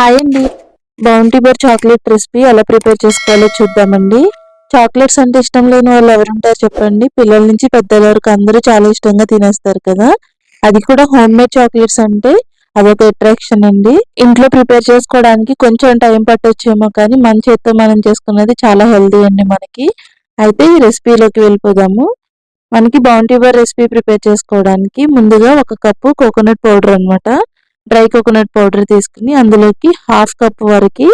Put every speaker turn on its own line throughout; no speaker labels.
Hi అండి. Bounty bar chocolate recipe ఎలా prepare చేసుకోవాలో చూద్దామండి. చాక్లెట్స్ అంటే ఇష్టం లేని వాళ్ళు ఎవరుంటారు చెప్పండి. పిల్లల నుంచి పెద్దల వరకు అందరూ చాలా ఇష్టంగా తినేస్తారు కదా. అది కూడా హోమ్ మేడ్ చాక్లెట్స్ అంటే అదొక అట్రాక్షన్ అండి. ఇంట్లో ప్రిపేర్ చేసుకోవడానికి కొంచెం టైం పట్టొచ్చేమో కానీ మన చేత్తో మనం చేసుకున్నది చాలా హెల్దీ అండి మనకి. అయితే ఈ రెసిపీలోకి వెళ్ళిపోదాము. మనకి బౌంటీ బార్ రెసిపీ ప్రిపేర్ చేసుకోవడానికి ముందుగా ఒక కప్పు కోకోనట్ పౌడర్ అనమాట డ్రై కోకోనట్ పౌడర్ తీసుకుని అందులోకి హాఫ్ కప్ వరకు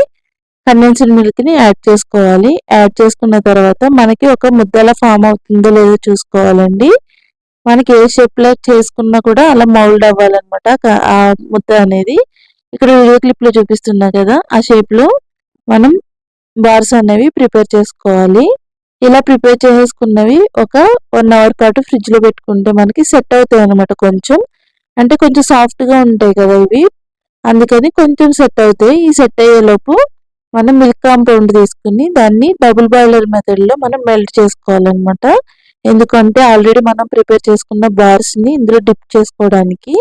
కండెన్స్డ్ మిల్క్ని యాడ్ చేసుకోవాలి. యాడ్ చేసుకున్న తర్వాత మనకి ఒక ముద్దలా ఫామ్ అవుతుందో లేదో చూసుకోవాలండి. మనకి ఏ షేప్లో చేసుకున్నా కూడా అలా మౌల్డ్ అవ్వాలన్నమాట ఆ ముద్ద అనేది. ఇక్కడ వీడియో క్లిప్లో చూపిస్తున్నా కదా ఆ షేప్లో మనం బార్స్ అనేవి ప్రిపేర్ చేసుకోవాలి. ఇలా ప్రిపేర్ చేసుకున్నవి ఒక వన్ అవర్ పాటు ఫ్రిడ్జ్లో పెట్టుకుంటే మనకి సెట్ అవుతాయి అనమాట కొంచెం. అంటే కొంచెం సాఫ్ట్గా ఉంటాయి కదా ఇవి. అందుకని కొంచెం సెట్ అవుతాయి. ఈ సెట్ అయ్యేలోపు మనం మిల్క్ కాంపౌండ్ తీసుకుని దాన్ని డబుల్ బాయిలర్ మెథడ్లో మనం మెల్ట్ చేసుకోవాలన్నమాట. ఎందుకంటే ఆల్రెడీ మనం ప్రిపేర్ చేసుకున్న బార్స్ని ఇందులో డిప్ చేసుకోవడానికి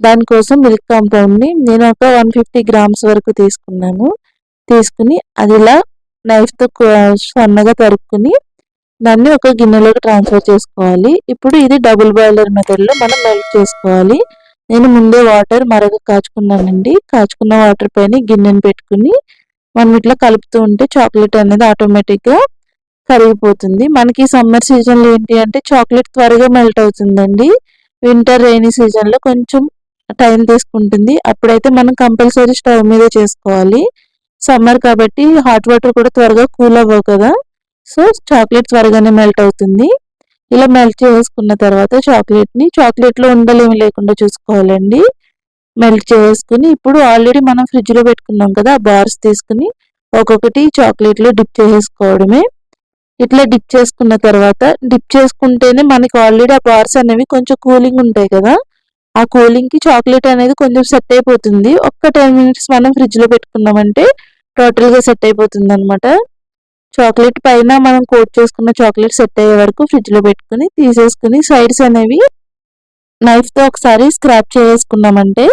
దానికోసం మిల్క్ కాంపౌండ్ని నేను ఒక వన్ ఫిఫ్టీ గ్రామ్స్ వరకు తీసుకున్నాను. తీసుకుని అది ఇలా నైఫ్తో సన్నగా తరుక్కుని దాన్ని ఒక గిన్నెలోకి ట్రాన్స్ఫర్ చేసుకోవాలి. ఇప్పుడు ఇది డబుల్ బాయిలర్ మెథడ్లో మనం మెల్ట్ చేసుకోవాలి. నేను ముందే వాటర్ మరగ కాచుకున్నానండి. కాచుకున్న వాటర్ పైన గిన్నెని పెట్టుకుని మనం ఇట్లా కలుపుతూ ఉంటే చాక్లెట్ అనేది ఆటోమేటిక్గా కరిగిపోతుంది. మనకి సమ్మర్ సీజన్లో ఏంటి అంటే చాక్లెట్ త్వరగా మెల్ట్ అవుతుందండి. వింటర్ రైనీ సీజన్లో కొంచెం టైం తీసుకుంటుంది. అప్పుడైతే మనం కంపల్సరీ స్టవ్ మీద చేసుకోవాలి. సమ్మర్ కాబట్టి హాట్ వాటర్ కూడా త్వరగా కూల్ అవ్వవు కదా. సో చాక్లెట్ త్వరగానే మెల్ట్ అవుతుంది. ఇలా మెల్ట్ చేసుకున్న తర్వాత చాక్లెట్ని చాక్లెట్లో ఉండలేమి ఉండలు ఏమి లేకుండా చూసుకోవాలండి. మెల్ట్ చేసుకుని ఇప్పుడు ఆల్రెడీ మనం ఫ్రిడ్జ్లో పెట్టుకున్నాం కదా ఆ బార్స్ తీసుకుని ఒక్కొక్కటి చాక్లెట్లో డిప్ చేసుకోవడమే. ఇట్లా డిప్ చేసుకున్న తర్వాత డిప్ చేసుకుంటేనే మనకి ఆల్రెడీ ఆ బార్స్ అనేవి కొంచెం కూలింగ్ ఉంటాయి కదా. ఆ కూలింగ్కి చాక్లెట్ అనేది కొంచెం సెట్ అయిపోతుంది. ఒక్క టెన్ మినిట్స్ మనం ఫ్రిడ్జ్లో పెట్టుకున్నామంటే టోటల్గా సెట్ అయిపోతుంది అనమాట చాక్లెట్ పైన మనం కోట్ చేసుకున్న చాక్లెట్ సెట్ అయ్యే వరకు ఫ్రిడ్జ్లో పెట్టుకుని తీసేసుకుని సైడ్స్ అనేవి నైఫ్తో ఒకసారి స్క్రాప్ చేసుకున్నామంటే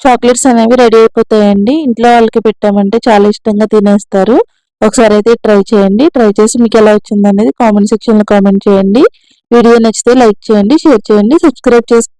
చాక్లెట్స్ అనేవి రెడీ అయిపోతాయండి. ఇంట్లో వాళ్ళకి పెట్టామంటే చాలా ఇష్టంగా తినేస్తారు. ఒకసారి అయితే ట్రై చేయండి. ట్రై చేసి మీకు ఎలా వచ్చిందనేది కామెంట్ సెక్షన్లో కామెంట్ చేయండి. వీడియో నచ్చితే లైక్ చేయండి షేర్ చేయండి సబ్స్క్రైబ్ చేసుకోండి